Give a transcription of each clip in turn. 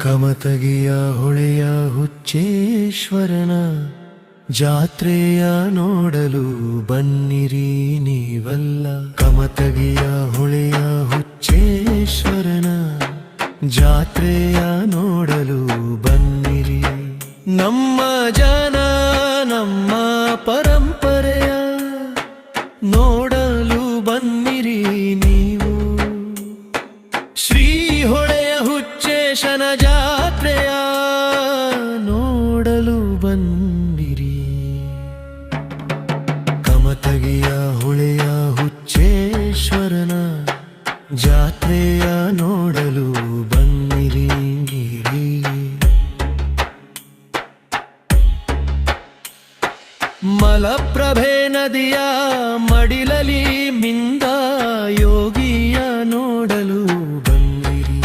ಕಮತಗಿಯ ಹೊಳೆಯ ಹುಚ್ಚೇಶ್ವರನ ಜಾತ್ರೆಯ ನೋಡಲು ಬನ್ನಿರಿ ನೀವಲ್ಲ. ಕಮತಗಿಯ ಹೊಳೆಯ ಹುಚ್ಚೇಶ್ವರನ ಜಾತ್ರೆಯ ನೋಡಲು ಬನ್ನಿರಿ. ನಮ್ಮ ಜನ, ನಮ್ಮ ಪರಂಪರೆಯ ನೋಡಲು ಬನ್ನಿರಿ ನೀವು. ಶ್ರೀ ಹೊಳೆಯ ಹುಚ್ಚೇಶನ ಜಾತ್ರೆಯ ಮಲಪ್ರಭೆ ನದಿಯ ಮಡಿಲಲಿ ಮಿಂದ ಯೋಗಿಯ ನೋಡಲು ಬಂದಿರಿ.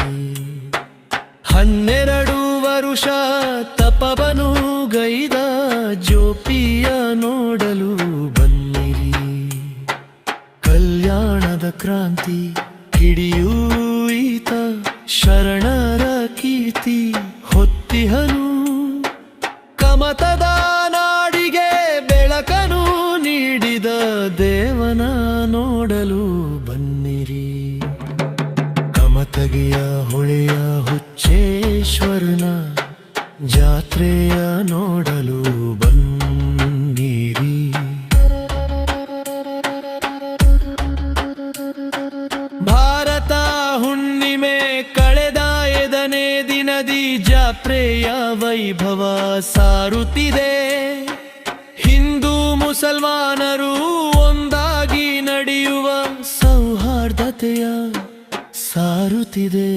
ಹನ್ನೆರಡು ವರುಷ ತಪವನು ಗೈದ ಜೋಪಿಯ ನೋಡಲು ಬಂದಿರಿ. ಕಲ್ಯಾಣದ ಕ್ರಾಂತಿ ಕಿಡಿಯೂ ನೋಡಲು ಬನ್ನಿರಿ. ಕಮತಗಿಯ ಹೊಳೆಯ ಹುಚ್ಚೇಶ್ವರನ ಜಾತ್ರೆಯ ನೋಡಲು ಬನ್ನಿರಿ. ಭಾರತ ಹುಣ್ಣಿಮೆ ಕಳೆದ ಎದನೇ ದಿನದಿ ಜಾತ್ರೆಯ ವೈಭವ ಸಾರುತ್ತಿದೆ. ಹಿಂದೂ ಮುಸಲ್ಮಾನರು ನಡೆಯುವ ಸೌಹಾರ್ದತೆಯ ಸಾರುತ್ತಿದೆ.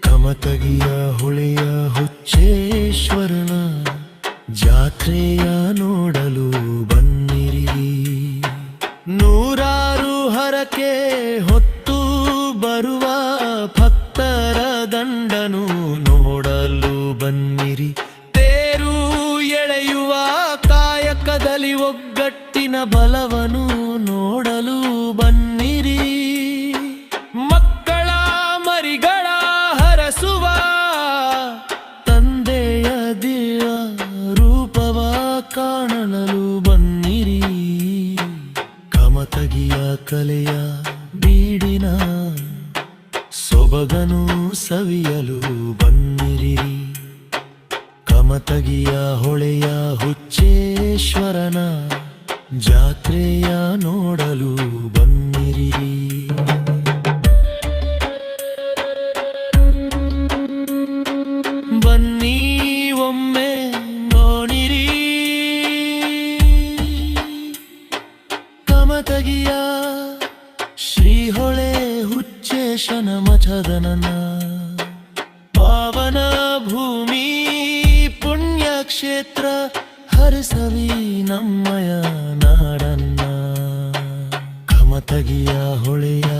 ಕಮತಗಿಯ ಹೊಳೆಯ ಹುಚ್ಚೇಶ್ವರನ ಜಾತ್ರೆಯ ನೋಡಲು ಬನ್ನಿರಿ. ನೂರಾರು ಹರಕೆ ಹೊತ್ತು ಬರುವ ಭಕ್ತರ ದಂಡನು ನೋಡಲು ಬನ್ನಿರಿ. ತೇರು ಎಳೆಯುವ ಕಾಯಕದಲ್ಲಿ ಒಗ್ಗಟ್ಟಿನ ಬಲವನು ಕಾಣಲು ಬನ್ನಿರಿ. ಕಮತಗಿಯ ಕಲೆಯ ಬೀಡಿನ ಸೊಬಗನು ಸವಿಯಲು ಬನ್ನಿರಿ. ಕಮತಗಿಯ ಹೊಳೆಯ ಹುಚ್ಚೇಶ್ವರನ ಜಾತ್ರೆಯ ನೋಡಲು ಬನ್ನಿ ಶ್ರೀಹೊಳೆ ಹುಚ್ಚೇಶನ ಮಠದನನ. ಪಾವನ ಭೂಮಿ ಪುಣ್ಯಕ್ಷೇತ್ರ ಹರಿಸವಿ ನಮ್ಮಯ ನಾಡನ್ನ. ಕಮತಗಿಯ ಹೊಳೆಯ